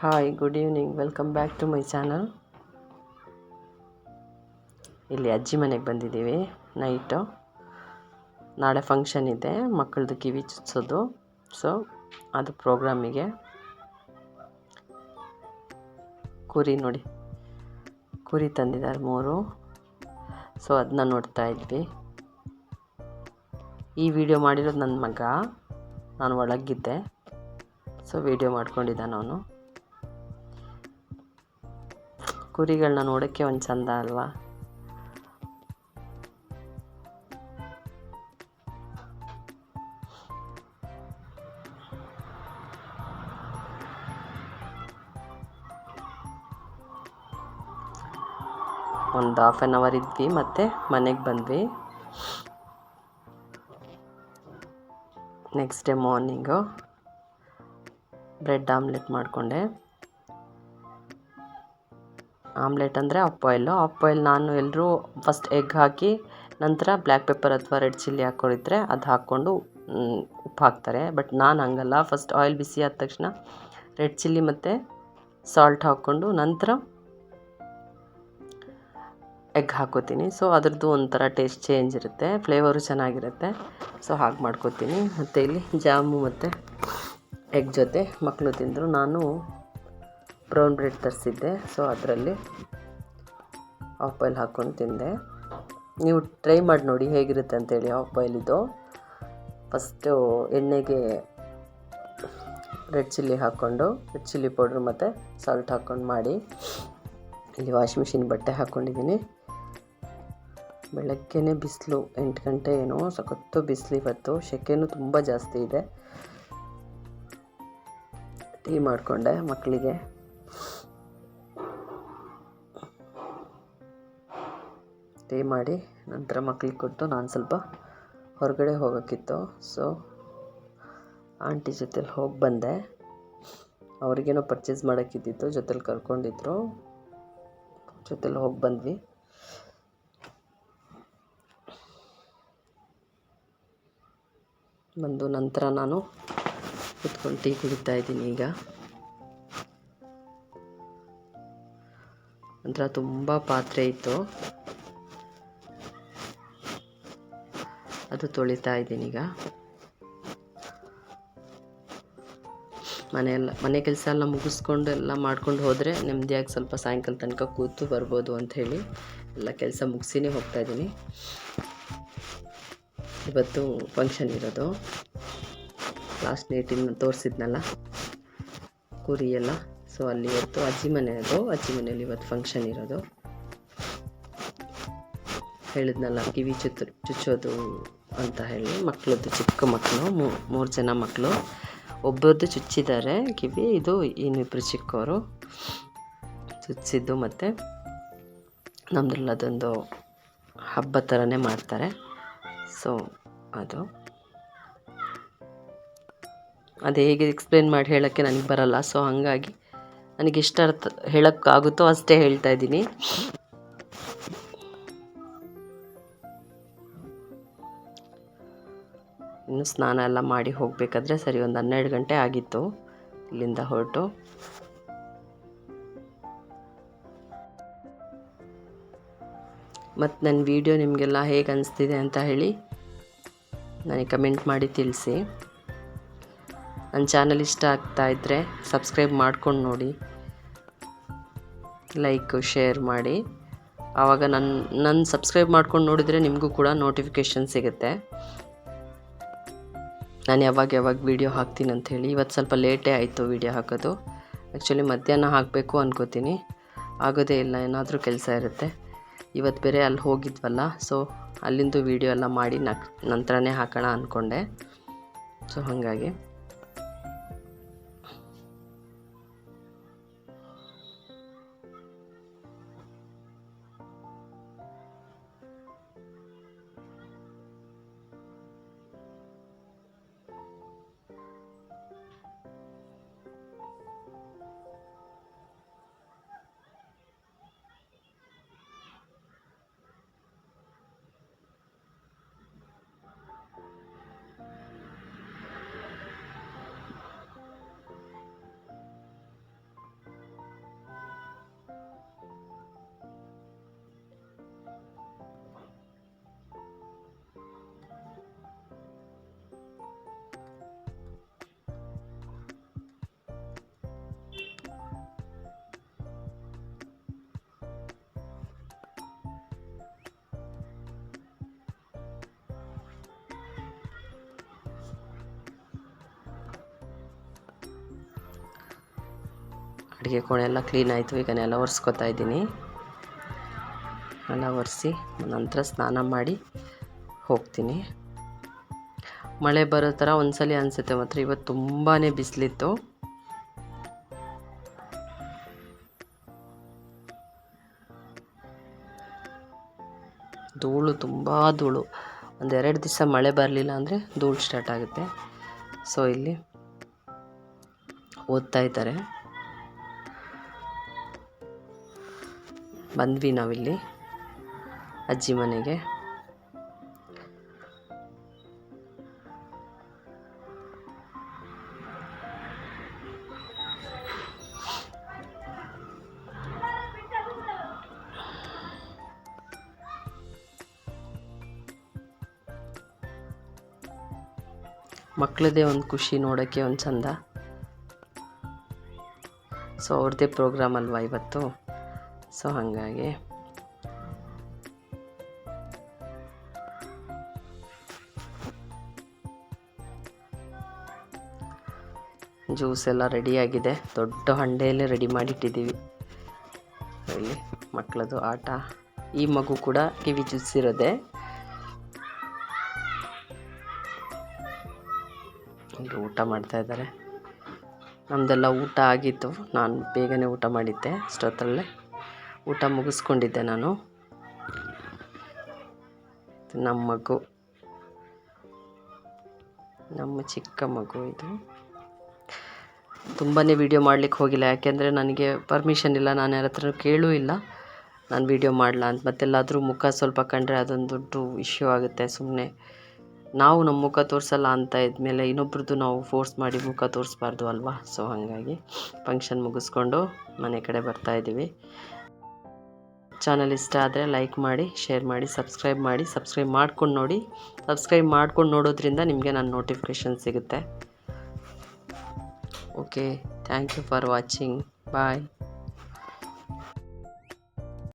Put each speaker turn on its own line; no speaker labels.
Hi good evening welcome back to my channel ಇಲ್ಲಿ ಅಜ್ಜಿ ಮನೆಗೆ ಬಂದಿದ್ದೀವಿ. ನೈಟು ನಾಳೆ ಫಂಕ್ಷನ್ ಇದೆ. ಮಕ್ಕಳದು ಕಿವಿ ಚುಚ್ಚೋದು ಸೊ ಅದು ಪ್ರೋಗ್ರಾಮಿಗೆ ಕುರಿ ನೋಡಿ. ಕುರಿ ತಂದಿದ್ದಾರೆ ಮೂರು. ಸೊ ಅದನ್ನ ನೋಡ್ತಾ ಇದ್ವಿ. ಈ ವಿಡಿಯೋ ಮಾಡಿರೋದು ನನ್ನ ಮಗ. ನಾನು ಒಳಗಿದ್ದೆ. ಸೊ ವಿಡಿಯೋ ಮಾಡ್ಕೊಂಡಿದ್ದಾನೆ ಅವನು. ಕುರಿಗಳನ್ನ ನೋಡೋಕ್ಕೆ ಒಂದು ಚಂದ ಅಲ್ವಾ? ಒಂದು ಹಾಫ್ ಆನ್ ಅವರ್ ಇದ್ವಿ ಮತ್ತು ಮನೆಗೆ ಬಂದ್ವಿ. Next day morning bread omelette ಮಾಡಿಕೊಂಡೆ. ಆಮ್ಲೆಟ್ ಅಂದರೆ ಆಫ್ ಬಾಯ್ಲು. ಆಫ್ ಬಾಯ್ಲ್ ನಾನು ಎಲ್ಲರೂ ಫಸ್ಟ್ ಎಗ್ ಹಾಕಿ ನಂತರ ಬ್ಲ್ಯಾಕ್ ಪೆಪ್ಪರ್ ಅಥವಾ ರೆಡ್ ಚಿಲ್ಲಿ ಹಾಕೊಂಡಿದ್ರೆ ಅದು ಹಾಕ್ಕೊಂಡು ಉಪ್ಪು ಹಾಕ್ತಾರೆ. ಬಟ್ ನಾನು ಹಂಗಲ್ಲ. ಫಸ್ಟ್ ಆಯಿಲ್ ಬಿಸಿ ಆದ ತಕ್ಷಣ ರೆಡ್ ಚಿಲ್ಲಿ ಮತ್ತು ಸಾಲ್ಟ್ ಹಾಕ್ಕೊಂಡು ನಂತರ ಎಗ್ ಹಾಕೋತೀನಿ. ಸೊ, ಅದ್ರದ್ದು ಒಂಥರ ಟೇಸ್ಟ್ ಚೇಂಜ್ ಇರುತ್ತೆ. ಫ್ಲೇವರು ಚೆನ್ನಾಗಿರುತ್ತೆ. ಸೊ, ಹಾಗೆ ಮಾಡ್ಕೋತೀನಿ. ಮತ್ತು ಇಲ್ಲಿ ಜಾಮು ಮತ್ತು ಎಗ್ ಜೊತೆ ಮಕ್ಕಳು ತಿಂದರು. ನಾನು ಬ್ರೌನ್ ಬ್ರೆಡ್ ತರಿಸಿದ್ದೆ. ಸೊ ಅದರಲ್ಲಿ ಆಫ್ ಬಾಯ್ಲ್ ಹಾಕ್ಕೊಂಡು ತಿಂದೆ. ನೀವು ಟ್ರೈ ಮಾಡಿ ನೋಡಿ ಹೇಗಿರುತ್ತೆ ಅಂತೇಳಿ ಆಫ್ ಇದು. ಫಸ್ಟು ಎಣ್ಣೆಗೆ ರೆಡ್ ಚಿಲ್ಲಿ ಹಾಕ್ಕೊಂಡು, ರೆಡ್ ಚಿಲ್ಲಿ ಪೌಡ್ರ್ ಮತ್ತು ಸಾಲ್ಟ್ ಹಾಕ್ಕೊಂಡು ಮಾಡಿ. ಇಲ್ಲಿ ವಾಷಿಂಗ್ ಮಿಷಿನ್ ಬಟ್ಟೆ ಹಾಕ್ಕೊಂಡಿದ್ದೀನಿ. ಬೆಳಗ್ಗೆನೇ ಬಿಸಿಲು ಎಂಟು ಗಂಟೆ ಏನೋ, ಸಖತ್ತು ಬಿಸಿಲು ಇವತ್ತು. ಸೆಕೆನೂ ತುಂಬ ಜಾಸ್ತಿ ಇದೆ. ಟೀ ಮಾಡಿಕೊಂಡೆ ಮಕ್ಕಳಿಗೆ. ಟೀ ಮಾಡಿ, ನಂತರ ಮಕ್ಳಿಗೆ ಕೊಟ್ಟು ನಾನು ಸ್ವಲ್ಪ ಹೊರಗಡೆ ಹೋಗೋಕ್ಕಿತ್ತು. ಸೊ ಆಂಟಿ ಜೊತೇಲಿ ಹೋಗಿ ಬಂದೆ. ಅವ್ರಿಗೇನೋ ಪರ್ಚೇಸ್ ಮಾಡೋಕ್ಕಿದ್ದಿತ್ತು, ಜೊತೇಲಿ ಕರ್ಕೊಂಡಿದ್ರು. ಜೊತೇಲಿ ಹೋಗಿ ಬಂದ್ವಿ. ಬಂದು ನಂತರ ನಾನು ಕುತ್ಕೊಂಡು ಟೀ ಕುಡಿತಾ ಇದ್ದೀನಿ ಈಗ. ನಂತರ ತುಂಬ ಪಾತ್ರೆ ಇತ್ತು. ಅದು ತೊಳಿತಾ ಇದ್ದೀನಿ ಈಗ. ಮನೆಯೆಲ್ಲ ಮನೆ ಕೆಲಸ ಎಲ್ಲ ಮುಗಿಸ್ಕೊಂಡು ಎಲ್ಲ ಮಾಡ್ಕೊಂಡು ಹೋದರೆ ನೆಮ್ಮದಿಯಾಗಿ ಸ್ವಲ್ಪ ಸಾಯಂಕಾಲ ತನಕ ಕೂತು ಬರ್ಬೋದು ಅಂಥೇಳಿ ಎಲ್ಲ ಕೆಲಸ ಮುಗಿಸಿನೇ ಹೋಗ್ತಾ ಇದ್ದೀನಿ. ಇವತ್ತು ಫಂಕ್ಷನ್ ಇರೋದು. ಲಾಸ್ಟ್ ನೈಟಿನ ತೋರಿಸಿದ್ನಲ್ಲ, ಕುರಿ ಎಲ್ಲ. ಸೊ ಅಲ್ಲಿ ಇವತ್ತು ಅಜ್ಜಿ ಮನೆ ಅದು. ಅಜ್ಜಿ ಮನೆಯಲ್ಲಿ ಇವತ್ತು ಫಂಕ್ಷನ್ ಇರೋದು. ಹೇಳಿದ್ನಲ್ಲ ಕಿವಿ ಚುತ್ತು ಚುಚ್ಚೋದು ಅಂತ ಹೇಳಿ ಮಕ್ಕಳದ್ದು ಚಿಕ್ಕ ಮಕ್ಕಳು ಮೂರು ಜನ ಮಕ್ಕಳು. ಒಬ್ಬರದ್ದು ಚುಚ್ಚಿದ್ದಾರೆ, ಕಿವಿ. ಇದು ಇನ್ನಿಬ್ಬರು ಚಿಕ್ಕವರು ಚುಚ್ಚಿದ್ದು ಮತ್ತು ನಮ್ಮದ್ರಲ್ಲಿ ಅದೊಂದು ಹಬ್ಬ ಥರನೇ ಮಾಡ್ತಾರೆ. ಸೊ ಅದು. ಅದು ಹೇಗೆ ಎಕ್ಸ್ಪ್ಲೇನ್ ಮಾಡಿ ಹೇಳೋಕ್ಕೆ ನನಗೆ ಬರಲ್ಲ. ಸೊ ಹಾಗಾಗಿ ನನಗೆ ಎಷ್ಟು ಅರ್ಥ ಹೇಳೋಕ್ಕಾಗುತ್ತೋ ಅಷ್ಟೇ ಹೇಳ್ತಾ ಇದ್ದೀನಿ. ಇನ್ನು ಸ್ನಾನ ಎಲ್ಲ ಮಾಡಿ ಹೋಗಬೇಕಾದ್ರೆ ಸರಿ ಒಂದು ಹನ್ನೆರಡು ಗಂಟೆ ಆಗಿತ್ತು ಇಲ್ಲಿಂದ ಹೊರಟು. ಮತ್ತು ನನ್ನ ವಿಡಿಯೋ ನಿಮಗೆಲ್ಲ ಹೇಗೆ ಅನಿಸ್ತಿದೆ ಅಂತ ಹೇಳಿ ನನಗೆ ಕಮೆಂಟ್ ಮಾಡಿ ತಿಳಿಸಿ. ನನ್ನ ಚಾನಲ್ ಇಷ್ಟ ಆಗ್ತಾ ಇದ್ದರೆ ಸಬ್ಸ್ಕ್ರೈಬ್ ಮಾಡ್ಕೊಂಡು ನೋಡಿ. ಲೈಕು ಶೇರ್ ಮಾಡಿ. ಆವಾಗ ನನ್ನ ನನ್ನ ಸಬ್ಸ್ಕ್ರೈಬ್ ಮಾಡ್ಕೊಂಡು ನೋಡಿದರೆ ನಿಮಗೂ ಕೂಡ ನೋಟಿಫಿಕೇಷನ್ ಸಿಗುತ್ತೆ. ನಾನು ಯಾವಾಗ ಯಾವಾಗ ವೀಡಿಯೋ ಹಾಕ್ತೀನಿ ಅಂಥೇಳಿ, ಇವತ್ತು ಸ್ವಲ್ಪ ಲೇಟೇ ಆಯಿತು ವೀಡಿಯೋ ಹಾಕೋದು. ಆ್ಯಕ್ಚುಲಿ ಮಧ್ಯಾಹ್ನ ಹಾಕಬೇಕು ಅನ್ಕೋತೀನಿ. ಆಗೋದೇ ಇಲ್ಲ, ಏನಾದರೂ ಕೆಲಸ ಇರುತ್ತೆ. ಇವತ್ತು ಬೇರೆ ಅಲ್ಲಿ ಹೋಗಿದ್ವಲ್ಲ ಸೊ ಅಲ್ಲಿಂದು ವೀಡಿಯೋ ಎಲ್ಲ ಮಾಡಿ ನಕ್ ನಂತರನೇ ಹಾಕೋಣ ಅಂದ್ಕೊಂಡೆ ಸೊ ಹಾಗಾಗಿ. ಅಡುಗೆ ಕೋಣೆ ಎಲ್ಲ ಕ್ಲೀನ್ ಆಯಿತು. ಈಗ ನೆಲ ಒರೆಸ್ಕೊತಾ ಇದ್ದೀನಿ. ನೆಲ ಒರೆಸಿ ನಂತರ ಸ್ನಾನ ಮಾಡಿ ಹೋಗ್ತೀನಿ. ಮಳೆ ಬರೋ ಥರ ಒಂದ್ಸಲಿ ಅನಿಸುತ್ತೆ ಮಾತ್ರ. ಇವತ್ತು ತುಂಬಾ ಬಿಸಿಲಿತ್ತು. ಧೂಳು ತುಂಬ ಧೂಳು. ಒಂದೆರಡು ದಿವಸ ಮಳೆ ಬರಲಿಲ್ಲ ಅಂದರೆ ಧೂಳು ಸ್ಟಾರ್ಟ್ ಆಗುತ್ತೆ. ಸೊ ಇಲ್ಲಿ ಓದ್ತಾ ಇದ್ದಾರೆ. ಬಂದ್ವಿ ನಾವಿಲ್ಲಿ, ಅಜ್ಜಿ ಮನೆಗೆ. ಮಕ್ಕಳದೇ ಒಂದು ಖುಷಿ ನೋಡೋಕ್ಕೆ ಒಂದು ಚಂದ. ಸೊ ಅವ್ರದ್ದೇ ಪ್ರೋಗ್ರಾಮ್ ಅಲ್ವಾ ಇವತ್ತು? ಸೊ ಹಾಗಾಗಿ. ಜ್ಯೂಸ್ ಎಲ್ಲ ರೆಡಿಯಾಗಿದೆ ದೊಡ್ಡ ಹಂಡೆಯಲ್ಲೇ ರೆಡಿ ಮಾಡಿಟ್ಟಿದ್ದೀವಿ. ಇಲ್ಲಿ ಮಕ್ಕಳದು ಆಟ. ಈ ಮಗು ಕೂಡ ಕಿವಿ ಚುಚ್ಚಿರೋದೆ. ಇಲ್ಲಿ ಊಟ ಮಾಡ್ತಾ ಇದ್ದಾರೆ. ನಮ್ಮದೆಲ್ಲ ಊಟ ಆಗಿತ್ತು. ನಾನು ಬೇಗನೆ ಊಟ ಮಾಡಿದ್ದೆ. ಅಷ್ಟೊತ್ತಲ್ಲೇ. ಊಟ ಮುಗಿಸ್ಕೊಂಡಿದ್ದೆ ನಾನು. ನಮ್ಮ ಮಗು. ನಮ್ಮ ಚಿಕ್ಕ ಮಗು ಇದು. ತುಂಬಾ ವೀಡಿಯೋ ಮಾಡ್ಲಿಕ್ಕೆ ಹೋಗಿಲ್ಲ, ಯಾಕೆಂದರೆ ನನಗೆ ಪರ್ಮಿಷನ್ ಇಲ್ಲ, ನಾನು ಯಾರ ಹತ್ರ ಕೇಳೂ ಇಲ್ಲ. ನಾನು ವೀಡಿಯೋ ಮಾಡಲ್ಲ ಅಂತ. ಮತ್ತೆಲ್ಲಾದರೂ ಮುಖ ಸ್ವಲ್ಪ ಕಂಡ್ರೆ ಅದೊಂದು ದೊಡ್ಡ ಇಶ್ಯೂ ಆಗುತ್ತೆ ಸುಮ್ಮನೆ ನಾವು ನಮ್ಮ ಮುಖ ತೋರಿಸಲ್ಲ ಅಂತ ಇದ್ಮೇಲೆ ಇನ್ನೊಬ್ರದ್ದು ನಾವು ಫೋರ್ಸ್ ಮಾಡಿ ಮುಖ ತೋರಿಸ್ಬಾರ್ದು ಅಲ್ವಾ? ಸೊ ಹಾಗಾಗಿ ಫಂಕ್ಷನ್ ಮುಗಿಸ್ಕೊಂಡು ಮನೆ ಕಡೆ ಬರ್ತಾ ಇದ್ದೀವಿ. ಚಾನಲ್ ಇಷ್ಟ ಆದರೆ ಲೈಕ್ ಮಾಡಿ ಶೇರ್ ಮಾಡಿ ಸಬ್ಸ್ಕ್ರೈಬ್ ಮಾಡಿ ಸಬ್ಸ್ಕ್ರೈಬ್ ಮಾಡ್ಕೊಂಡು ನೋಡಿ. ಸಬ್ಸ್ಕ್ರೈಬ್ ಮಾಡ್ಕೊಂಡು ನೋಡೋದ್ರಿಂದ ನಿಮಗೆ ನನ್ನ ನೋಟಿಫಿಕೇಷನ್ ಸಿಗುತ್ತೆ. Okay thank you for watching bye